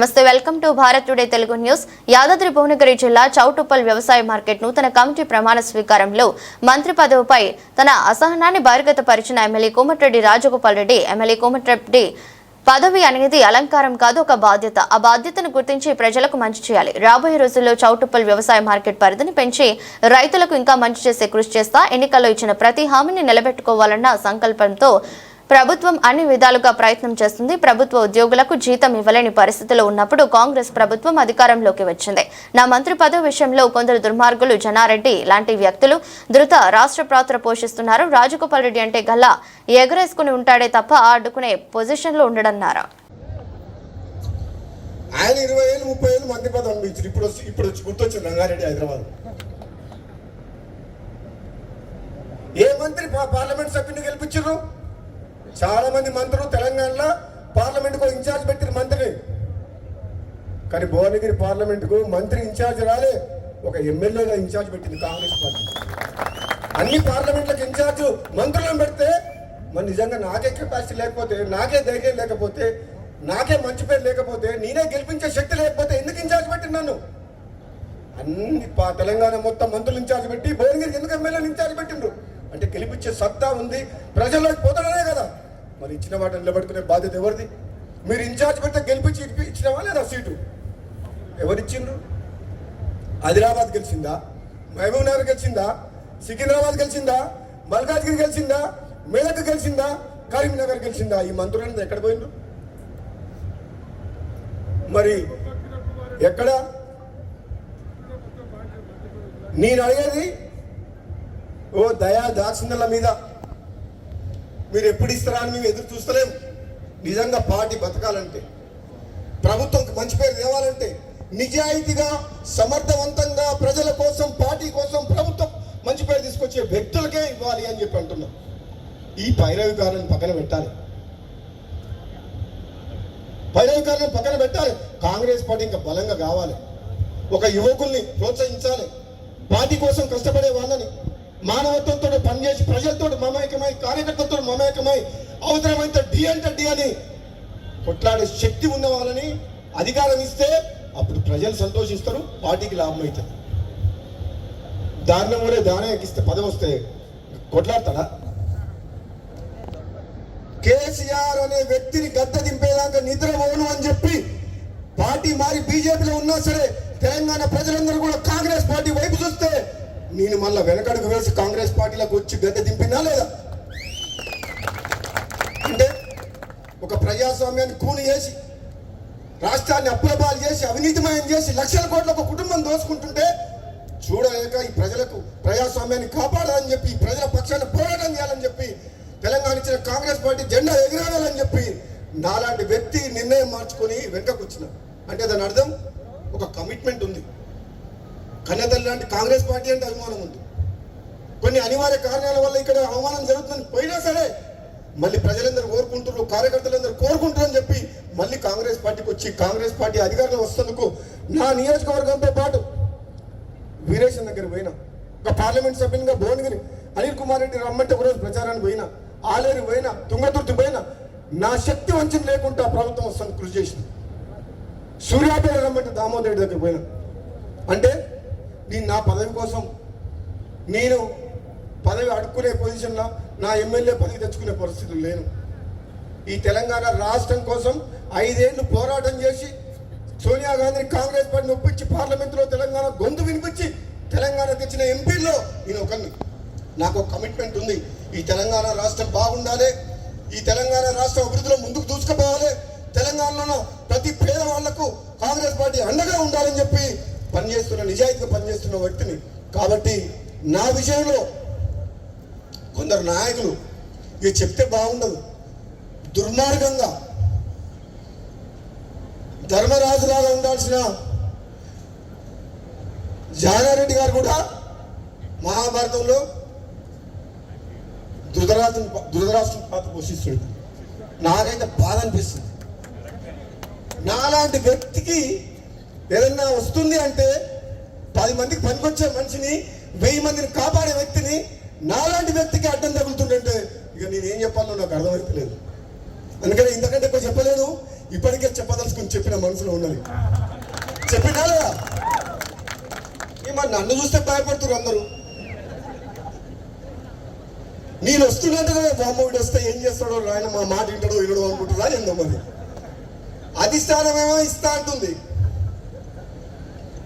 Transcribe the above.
నమస్తే welcome to Bharat today Telugu news. Yadadri Bhuvanagiri జిల్లా చౌటుప్పల్ వ్యవసాయ మార్కెట్ నూతన కమిటీ ప్రమాణ స్వీకారంలో మంత్రి పదవిపై తన అసహనాన్ని బహిర్గతపరిచిన ఎమ్మెల్యే కోమటిరెడ్డి రాజగోపాల్ రెడ్డి ఎమ్మెల్యే కోమటిరెడ్డి పదవి అనేది అలంకారం కాదు ఒక బాధ్యత. ఆ బాధ్యతను గుర్తించి ప్రజలకు మంచి చేయాలి. రాబోయే రోజుల్లో చౌటుప్పల్ వ్యవసాయ మార్కెట్ పరిధిని పెంచి రైతులకు ఇంకా మంచి చేసే కృషి చేస్తా ఎన్నికల్లో ఇచ్చిన ప్రతి హామీని నిలబెట్టుకోవాలన్న సంకల్పంతో ప్రభుత్వం అన్ని విధాలుగా ప్రయత్నం చేస్తుంది. ప్రభుత్వ ఉద్యోగులకు జీతం ఇవ్వలేని పరిస్థితిలో ఉన్నప్పుడు కాంగ్రెస్ ప్రభుత్వం అధికారంలోకి వచ్చింది. నా మంత్రి పదవి విషయంలో కొందరు దుర్మార్గులు జనారెడ్డి లాంటి వ్యక్తులు ధృత రాష్ట్ర పాత్ర పోషిస్తున్నారు. రాజగోపాల్ రెడ్డి అంటే గల్లా ఎగరేసుకుని ఉంటాడే తప్ప అడ్డుకునే పొజిషన్లో ఉండడన్నారు. ఆయన ఇరవై ఏళ్ళు ముప్పై ఏళ్ళు మంత్రి పదవి అనిపించారు ఇప్పుడు వచ్చి ఇప్పుడు వచ్చి గుర్తొచ్చింది రంగారెడ్డి హైదరాబాద్. ఏ మంత్రి పార్లమెంట్ సభ్యుని గెలిపించారు? చాలా మంది మంత్రులు తెలంగాణలో పార్లమెంట్కు ఇన్ఛార్జ్ పెట్టిన మంత్రిని కానీ భువనగిరి పార్లమెంట్కు మంత్రి ఇన్ఛార్జ్ రాలే ఒక ఎమ్మెల్యేగా ఇన్ఛార్జ్ పెట్టింది కాంగ్రెస్ పార్టీ. అన్ని పార్లమెంట్లకు ఇన్ఛార్జ్ మంత్రులను పెడితే మరి నిజంగా నాకే కెపాసిటీ లేకపోతే నాకే ధైర్యం లేకపోతే నాకే మంచి పేరు లేకపోతే నేనే గెలిపించే శక్తి లేకపోతే ఎందుకు ఇన్ఛార్జ్ పెట్టిన నన్ను? అన్ని పా- తెలంగాణ మొత్తం మంత్రులు ఇన్ఛార్జ్ పెట్టి భువనగిరికి ఎందుకు ఎమ్మెల్యేలు ఇన్ఛార్జ్ పెట్టిండ్రు? అంటే గెలిపించే సత్తా ఉంది. ప్రజల్లోకి పోతాడనే కదా. మరి ఇచ్చిన వాటిని నిలబెట్టుకునే బాధ్యత ఎవరిది? మీరు ఇన్ఛార్జ్ పెడితే గెలిపించి ఇచ్చినవా లేదా సీటు? ఎవరిచ్చిండ్రు? ఆదిలాబాద్ గెలిచిందా? మహబూబ్ నగర్ గెలిచిందా? సికింద్రాబాద్ గెలిచిందా? మల్కాజ్గిరి గెలిచిందా? మేదక్ గెలిచిందా? కరీంనగర్ గెలిచిందా? ఈ మంత్రులను ఎక్కడ పోయిండ్రు? మరి ఎక్కడ? నేను అడిగేది ఓ దయా దాక్షిణ్యాల మీద మీరు ఎప్పుడు ఇస్తారా అని మేము ఎదురు చూస్తలేము నిజంగా పార్టీ బతకాలంటే ప్రభుత్వంకి మంచి పేరు తేవాలంటే నిజాయితీగా సమర్థవంతంగా ప్రజల కోసం పార్టీ కోసం ప్రభుత్వం మంచి పేరు తీసుకొచ్చే వ్యక్తులకే ఇవ్వాలి అని చెప్పి అంటున్నాం. ఈ పైరవికారాన్ని పక్కన పెట్టాలి. పైరవికారాన్ని పక్కన పెట్టాలి. కాంగ్రెస్ పార్టీ ఇంకా బలంగా కావాలి. ఒక యువకుల్ని ప్రోత్సహించాలి. పార్టీ కోసం కష్టపడే వాళ్ళని మానవత్వంతో పనిచేసి ప్రజలతో మమేకమై కార్యకర్తలతో మమేకమై అవసరమైతే డి అంటే డి అని కొట్లాడే శక్తి ఉన్న వాళ్ళని అధికారం ఇస్తే అప్పుడు ప్రజలు సంతోషిస్తారు పార్టీకి లాభం అవుతుంది. దారుణం కూడా దానం ఎక్కిస్తే పదవి వస్తే కొట్లాడతాడా? కేసీఆర్ అనే వ్యక్తిని గద్ద దింపేదాకా నిద్ర పోను అని చెప్పి పార్టీ మారి బీజేపీలో ఉన్నా సరే తెలంగాణ ప్రజలందరూ కూడా కాంగ్రెస్ పార్టీ వైపు చూస్తే నేను మళ్ళీ వెనకడుగు వేసి కాంగ్రెస్ పార్టీలోకి వచ్చి గద్దె దింపినా లేదా? అంటే ఒక ప్రజాస్వామ్యాన్ని కూని చేసి రాష్ట్రాన్ని అప్పులపాలు చేసి అవినీతిమయం చేసి లక్షల కోట్ల ఒక కుటుంబం దోసుకుంటుంటే చూడలేక ఈ ప్రజలకు ప్రజాస్వామ్యాన్ని కాపాడాలని చెప్పి ప్రజల పక్షాన్ని పోరాటం చేయాలని చెప్పి తెలంగాణ ఇచ్చిన కాంగ్రెస్ పార్టీ జెండా ఎగిరాలని చెప్పి నాలాంటి వ్యక్తి నిర్ణయం మార్చుకొని వెనుకకు వచ్చిన. అంటే దాని అర్థం ఒక కమిట్మెంట్ ఉంది. కన్నతల్లి లాంటి కాంగ్రెస్ పార్టీ అంటే అభిమానం ఉంది. కొన్ని అనివార్య కారణాల వల్ల ఇక్కడ అవమానం జరుగుతుందని పోయినా సరే మళ్ళీ ప్రజలందరూ కోరుకుంటున్నారు కార్యకర్తలందరూ కోరుకుంటారు అని చెప్పి మళ్ళీ కాంగ్రెస్ పార్టీకి వచ్చి కాంగ్రెస్ పార్టీ అధికారంలో వస్తున్నందుకు నా నియోజకవర్గంతో పాటు వీరేశం దగ్గర పోయినా ఒక పార్లమెంట్ సభ్యునిగా భువనగిరి అనిల్ కుమార్ రెడ్డి రమ్మంటే ఒకరోజు ప్రచారానికి పోయినా ఆలేరు పోయినా తుంగతుర్తి పోయినా నా శక్తి వంచన లేకుండా ప్రభుత్వం వస్తుంది కృషి చేసింది. సూర్యాపేట రమ్మంటే దామోదర్ రెడ్డి దగ్గర పోయినా. అంటే నేను నా పదవి కోసం నేను పదవి అడుక్కునే పొజిషన్లో నా ఎమ్మెల్యే పదవి తెచ్చుకునే పరిస్థితులు లేను ఈ తెలంగాణ రాష్ట్రం కోసం ఐదేళ్ళు పోరాటం చేసి సోనియా గాంధీని కాంగ్రెస్ పార్టీని ఒప్పించి పార్లమెంట్లో తెలంగాణ గొంతు వినిపించి తెలంగాణ తెచ్చిన ఎంపీల్లో నేను ఒకరిని నాకు ఒక కమిట్మెంట్ ఉంది. ఈ తెలంగాణ రాష్ట్రం బాగుండాలి. ఈ తెలంగాణ రాష్ట్రం అభివృద్ధిలో ముందుకు దూసుకుపోవాలి. తెలంగాణలో ప్రతి పేదవాళ్ళకు కాంగ్రెస్ పార్టీ అండగా ఉండాలని చెప్పి పనిచేస్తున్న నిజాయితీగా పనిచేస్తున్న వ్యక్తిని. కాబట్టి నా విషయంలో కొందరు నాయకులు ఇది చెప్తే బాగుండదు. దుర్మార్గంగా ధర్మరాజులాగా ఉండాల్సిన జానారెడ్డి గారు కూడా మహాభారతంలో ధృతరాజు ధృతరాష్ట్రం పాత్ర పోషిస్తుంది నాకైతే బాధ అనిపిస్తుంది. నాలాంటి వ్యక్తికి ఏదన్నా వస్తుంది అంటే పది మందికి పనికొచ్చే మనిషిని వెయ్యి మందిని కాపాడే వ్యక్తిని నాలాంటి వ్యక్తికి అడ్డం తగులుతుండంటే ఇక నేనేం చెప్పాలో నాకు అర్థమైతలేదు. అందుకని ఇంతకంటే ఎక్కువ చెప్పలేదు ఇప్పటికే చెప్పదలుచుకుని చెప్పిన మనసులో ఉన్నది చెప్పినా లేదా? మరి నన్ను చూస్తే భయపడుతున్నారు అందరూ. నేను వస్తున్నట్టుగా బామ్మవుడు వస్తే ఏం చేస్తాడో ఆయన మా మాట వింటాడో వినడో అనుకుంటున్నా ఏందో మరి? అధిష్టానమేమో ఇస్తా అంటుంది.